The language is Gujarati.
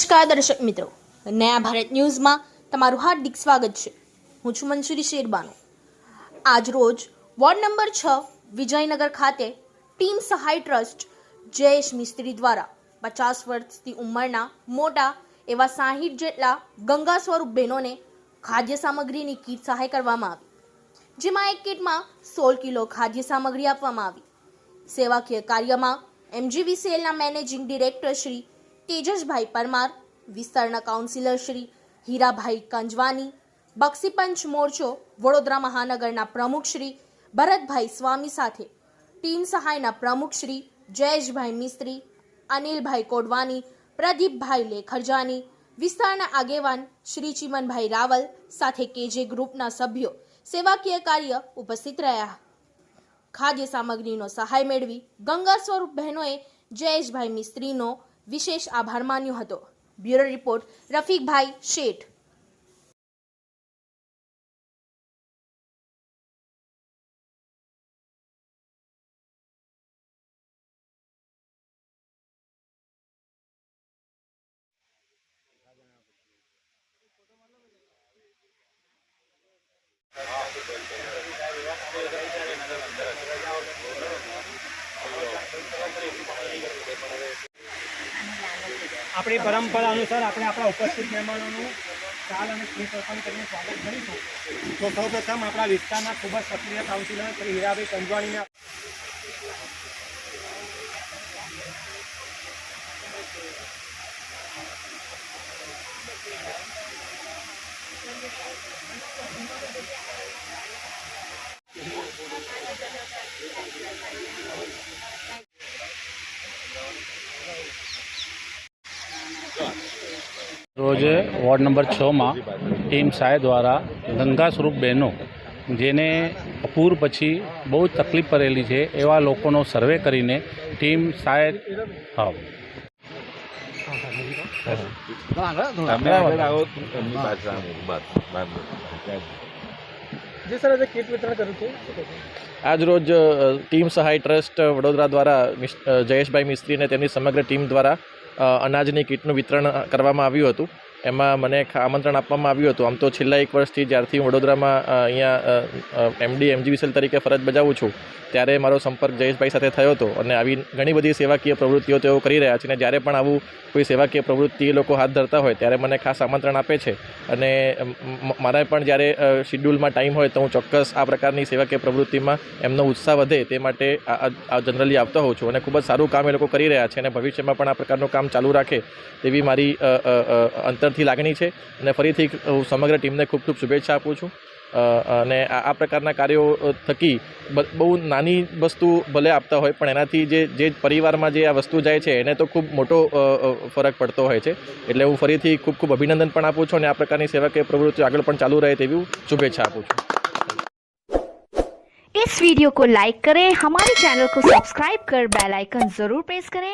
નમસ્કાર દર્શક મિત્રો. નયા ભારત ન્યૂઝમાં તમારું હાર્દિક સ્વાગત છે. હું છું મંસૂરી શેરબાનો. આજ રોજ વોર્ડ નંબર છ, વિજયનગર ખાતે ટીમ સહાય ટ્રસ્ટ જયેશ મિસ્ત્રી દ્વારા પચાસ વર્ષથી ઉંમરના મોટા એવા સાહીઠ જેટલા ગંગા સ્વરૂપ બહેનોને ખાદ્ય સામગ્રીની કીટ સહાય કરવામાં આવી. જેમાં એક કીટમાં સોળ કિલો ખાદ્ય સામગ્રી આપવામાં આવી. સેવાકીય કાર્યમાં એમજીવી સેલના મેનેજિંગ ડિરેક્ટર શ્રી તેજસભાઈ પરમાર વિસ્તારના કાઉન્સિલર શ્રી હીરાભાઈ કંજવાની બક્ષીપંચ મોરચો વડોદરા મહાનગરના પ્રમુખ શ્રી ભરતભાઈ સ્વામી સાથે, ટીમ સહાયના પ્રમુખ શ્રી જયેશભાઈ મિસ્ત્રી, અનિલભાઈ કોડવાની, પ્રદીપભાઈ લેખરજાની, વિસ્તારના આગેવાન શ્રી ચિમનભાઈ રાવલ સાથે કેજે ગ્રુપના સભ્યો સેવાકીય કાર્ય ઉપસ્થિત રહ્યા. ખાદ્ય સામગ્રીનો સહાય મેળવી ગંગા સ્વરૂપ બહેનોએ જયેશભાઈ મિસ્ત્રીનો વિશેષ આભાર માન્યો હતો. બ્યુરો રિપોર્ટ રફીકભાઈ શેઠ. આપણી પરંપરા અનુસાર આપણે આપણા ઉપસ્થિત મહેમાનોનું ચાલ અને સ્મિત અર્પણ કરીને સ્વાગત કરીશું. તો સૌપ્રથમ આપણા વિસ્તારના ખૂબ જ સક્રિય કાઉન્સિલર શ્રી હીરાભાઈ કંજવાણીને રોજે વોર્ડ નંબર છમાં ટીમ સાય દ્વારા ગંગા સ્વરૂપ બહેનો જેને અપૂર પછી બહુ જ તકલીફ પડેલી છે એવા લોકોનો સર્વે કરીને ટીમ સાય હા આજ આગળ આવો તો એમની પાછળ આવો. બસ, બસ, બસ. જે સર આજે કીટ વિતરણ કર્યું છે આજરોજ ટીમ સહાય ટ્રસ્ટ વડોદરા દ્વારા જયેશભાઈ મિસ્ત્રી અને તેમની સમગ્ર ટીમ દ્વારા અનાજની કીટનું વિતરણ કરવામાં આવ્યું હતું. એમાં મને આમંત્રણ આપવામાં આવ્યું હતું. આમ તો છેલ્લા એક વર્ષથી જ્યારથી વડોદરામાં અહીંયા એમડી એમજીવીસેલ તરીકે ફરજ બજાવું છું ત્યારે મારો સંપર્ક જયેશભાઈ સાથે થયો હતો અને આવી ઘણી બધી સેવાકીય પ્રવૃત્તિઓ તેઓ કરી રહ્યા છે અને જ્યારે પણ આવું કોઈ સેવાકીય પ્રવૃત્તિ એ લોકો હાથ ધરતા હોય ત્યારે મને ખાસ આમંત્રણ આપે છે. અને મ- મ- પણ જ્યારે શિડ્યુલમાં ટાઈમ હોય તો હું ચોક્કસ આ પ્રકારની સેવાકીય પ્રવૃત્તિમાં એમનો ઉત્સાહ વધે તે માટે આ જનરલી આવતો હોઉં છું અને ખૂબ જ સારું કામ એ લોકો કરી રહ્યા છે અને ભવિષ્યમાં પણ આ પ્રકારનું કામ ચાલુ રાખે તેવી મારી અ, અ, અ, અંતરથી લાગણી છે અને ફરીથી હું સમગ્ર ટીમને ખૂબ ખૂબ શુભેચ્છા આપું છું અ, અને આ આ પ્રકારના કાર્યો અ, થકી બ- બહુ નાની વસ્તુ ભલે આપતા હોય પણ એનાથી જે જે પરિવારમાં જે આ વસ્તુ જાય છે એને તો ખૂબ મોટો અ, અ, ફરક પડતો હોય છે એટલે હું ફરીથી ખૂબ ખૂબ અભિનંદન પણ આપું છું અને આ પ્રકારની સેવાકીય પ્રવૃત્તિઓ આગળ પણ ચાલુ રહે તેવી હું શુભેચ્છા આપું છું इस वीडियो को लाइक करें हमारे चैनल को सब्सक्राइब कर बेल आइकन जरूर प्रेस करें